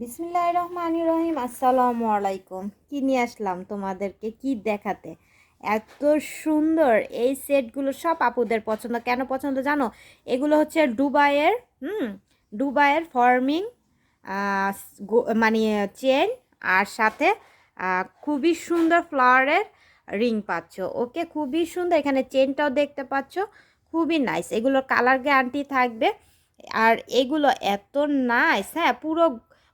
বিসমিল্লাহ রহমান রহিম, আসসালামু আলাইকুম। কি নিয়ে আসলাম তোমাদেরকে? কি দেখাতে? এত সুন্দর এই সেটগুলো সব আপুদের পছন্দ। কেন পছন্দ জানো? এগুলো হচ্ছে ডুবাইয়ের, হুম, ডুবাইয়ের ফর্মিং মানে চেন আর সাথে খুবই সুন্দর ফ্লাওয়ারের রিং পাচ্ছ। ওকে, খুবই সুন্দর। এখানে চেনটাও দেখতে পাচ্ছ। খুবই নাইস এগুলোর কালার গ্যারান্টি থাকবে। আর এগুলো এত নাইস হ্যাঁ পুরো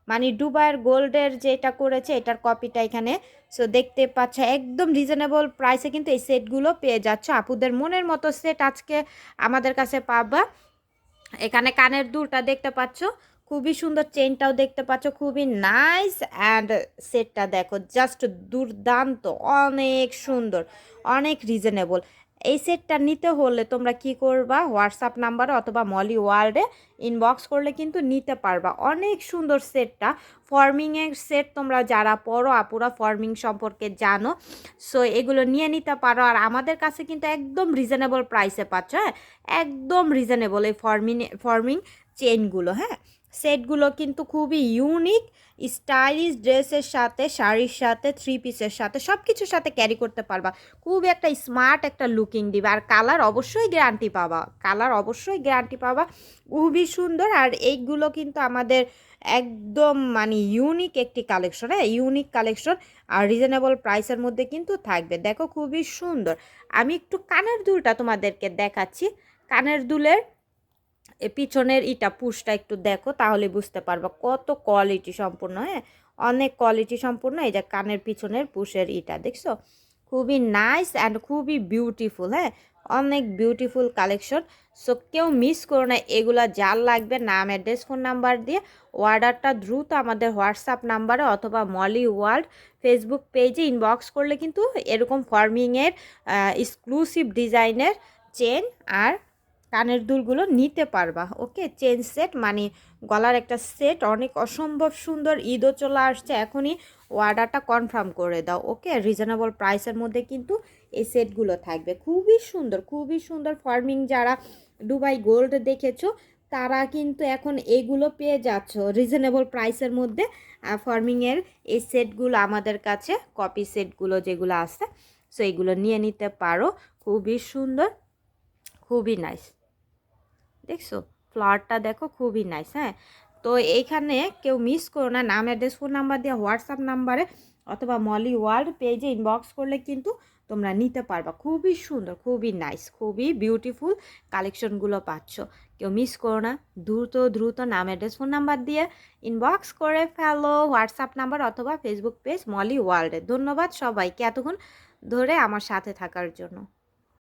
মানে দুবাইয়ের গোল্ডের যেটা করেছে, এটার কপিটা এখানে। সো দেখতে পাচ্ছ, একদম রিজনেবল প্রাইসে কিন্তু এই সেটগুলো পেয়ে যাচ্ছ। আপুদের মনের মতো সেট আজকে আমাদের কাছে পাবা। এখানে কানের দুলটা দেখতে পাচ্ছ, খুবই সুন্দর চেনটাও দেখতে পাচ্ছ, খুবই নাইস অ্যান্ড সেটটা দেখো জাস্ট দুর্দান্ত, অনেক সুন্দর, অনেক রিজনেবল এই সেটটা নিতে হলে তোমরা কি করবা? হোয়াটসঅ্যাপ নাম্বারে অথবা মলি ওয়ার্ল্ডে ইনবক্স করলে কিন্তু নিতে পারবা। অনেক সুন্দর সেটটা ফর্মিংয়ের সেট তোমরা যারা পড়ো, আপুরা ফর্মিং সম্পর্কে জানো। সো এগুলো নিয়ে নিতে পারো। আর আমাদের কাছে কিন্তু একদম রিজনেবল প্রাইসে পাচ্ছ হ্যাঁ? একদম রিজনেবল এই ফর্মিং ফর্মিং চেনগুলো হ্যাঁ? সেটগুলো কিন্তু খুবই ইউনিক স্টাইলিশ ড্রেসের সাথে, শাড়ির সাথে থ্রি পিসের সাথে সব কিছুর সাথে ক্যারি করতে পারবা। খুব একটা স্মার্ট একটা লুকিং দিবে। আর কালার অবশ্যই গ্যারান্টি পাবা। কালার অবশ্যই গ্যারান্টি পাবা। খুবই সুন্দর। আর এইগুলো কিন্তু আমাদের একদম মানে ইউনিক একটি কালেকশন হ্যাঁ? ইউনিক কালেকশন আর রিজনেবল প্রাইসের মধ্যে কিন্তু থাকবে। দেখো খুবই সুন্দর। আমি একটু কানের দুলটা তোমাদেরকে দেখাচ্ছি। কানের দুলের পিছনের ইটা পুষটা একটু দেখো, তাহলে বুঝতে পারবা কত কোয়ালিটি সম্পূর্ণ হ্যাঁ? অনেক কোয়ালিটি সম্পূর্ণ, এই যে কানের পিছনের পুষের ইটা, দেখছ? খুবই নাইস অ্যান্ড খুবই বিউটিফুল হ্যাঁ? অনেক বিউটিফুল কালেকশন সো কেউ মিস করো না, এগুলা যার লাগবে নাম অ্যাড্রেস ফোন নাম্বার দিয়ে অর্ডারটা দ্রুত আমাদের হোয়াটসঅ্যাপ নাম্বারে অথবা মলি ওয়ার্ল্ড ফেসবুক পেজে ইনবক্স করলে কিন্তু এরকম ফর্মিংয়ের এক্সক্লুসিভ ডিজাইনের চেন আর কানের দুলগুলো নিতে পারবা ওকে চেন সেট মানে গলার একটা সেট অনেক অসম্ভব সুন্দর ঈদও চলে আসছে, এখনই অর্ডারটা কনফার্ম করে দাও ওকে রিজনেবল প্রাইসের মধ্যে কিন্তু এই সেটগুলো থাকবে। খুবই সুন্দর খুবই সুন্দর ফার্মিং যারা দুবাই গোল্ড দেখেছ, তারা কিন্তু এখন এগুলো পেয়ে যাচ্ছ। রিজনেবল প্রাইসের মধ্যে ফার্মিংয়ের এই সেটগুলো আমাদের কাছে কপি সেটগুলো যেগুলো আছে সো এগুলো নিয়ে নিতে পারো। খুবই সুন্দর, খুবই নাইস দেখছ? ফ্লাওয়ারটা দেখো খুবই নাইস হ্যাঁ? তো এইখানে কেউ মিস করো না, নাম অ্যাড্রেস ফোন নাম্বার দিয়ে হোয়াটসঅ্যাপ নাম্বারে অথবা মলি ওয়ার্ল্ড পেজে ইনবক্স করলে কিন্তু তোমরা নিতে পারবা। খুবই সুন্দর, খুবই নাইস খুবই বিউটিফুল কালেকশনগুলো পাচ্ছ। কেউ মিস করো না, দ্রুত দ্রুত নাম অ্যাড্রেস ফোন নাম্বার দিয়ে ইনবক্স করে ফেলো হোয়াটসঅ্যাপ নাম্বার অথবা ফেসবুক পেজ মলি ওয়ার্ল্ডে ধন্যবাদ সবাইকে এতক্ষণ ধরে আমার সাথে থাকার জন্য।